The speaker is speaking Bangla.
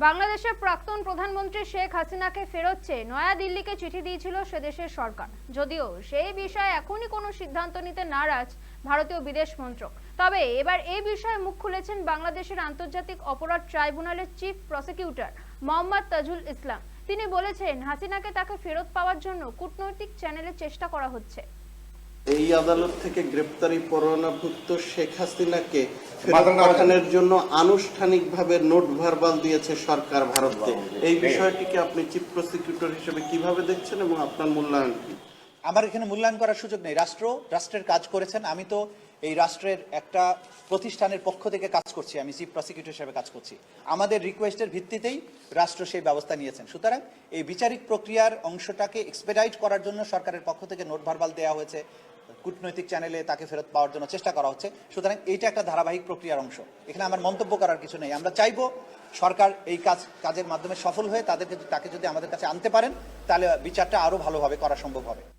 বাংলাদেশের প্রাক্তন প্রধানমন্ত্রী শেখ হাসিনাকে ফেরত চেয়ে নয়াদিল্লিকে চিঠি দিয়েছিল সেদেশের সরকার। যদিও সেই বিষয়ে এখনই কোনো সিদ্ধান্ত নিতে নারাজ ভারতীয় বিদেশ মন্ত্রক। তবে এবার এই বিষয়ে মুখ খুলেছেন বাংলাদেশের আন্তর্জাতিক অপরাধ ট্রাইব্যুনালের চিফ প্রসিকিউটর মোহাম্মদ তাজুল ইসলাম। তিনি বলেছেন, হাসিনাকে তাকে ফেরত পাওয়ার জন্য কূটনৈতিক চ্যানেলে চেষ্টা করা হচ্ছে। এই আদালত থেকে গ্রেপ্তারি পরোয়ানাভুক্ত শেখ হাসিনাকে পাঠানোর জন্য আনুষ্ঠানিকভাবে নোট ভার্বাল দিয়েছে সরকার ভারতকে। এই বিষয়টিকে আপনি চিফ প্রসিকিউটর হিসেবে কীভাবে দেখছেন এবং আপনার মূল্যায়ন কি? আমার এখানে মূল্যায়ন করার সুযোগ নেই। রাষ্ট্র রাষ্ট্রের কাজ করেছেন। আমি তো এই রাষ্ট্রের একটা প্রতিষ্ঠানের পক্ষ থেকে কাজ করছি। আমি চিফ প্রসিকিউটর হিসেবে কাজ করছি। আমাদের রিকোয়েস্টের ভিত্তিতেই রাষ্ট্র সেই ব্যবস্থা নিয়েছেন। সুতরাং এই বিচারিক প্রক্রিয়ার অংশটাকে এক্সপেডাইট করার জন্য সরকারের পক্ষ থেকে নোট ভার্বাল দেওয়া হয়েছে। কূটনৈতিক চ্যানেলে তাকে ফেরত পাওয়ার জন্য চেষ্টা করা হচ্ছে। সুতরাং এইটা একটা ধারাবাহিক প্রক্রিয়ার অংশ। এখানে আমার মন্তব্য করার কিছু নেই। আমরা চাইব সরকার এই কাজ, কাজের মাধ্যমে সফল হয়ে তাদেরকে তাকে যদি আমাদের কাছে আনতে পারেন, তাহলে বিচারটা আরও ভালোভাবে করা সম্ভব হবে।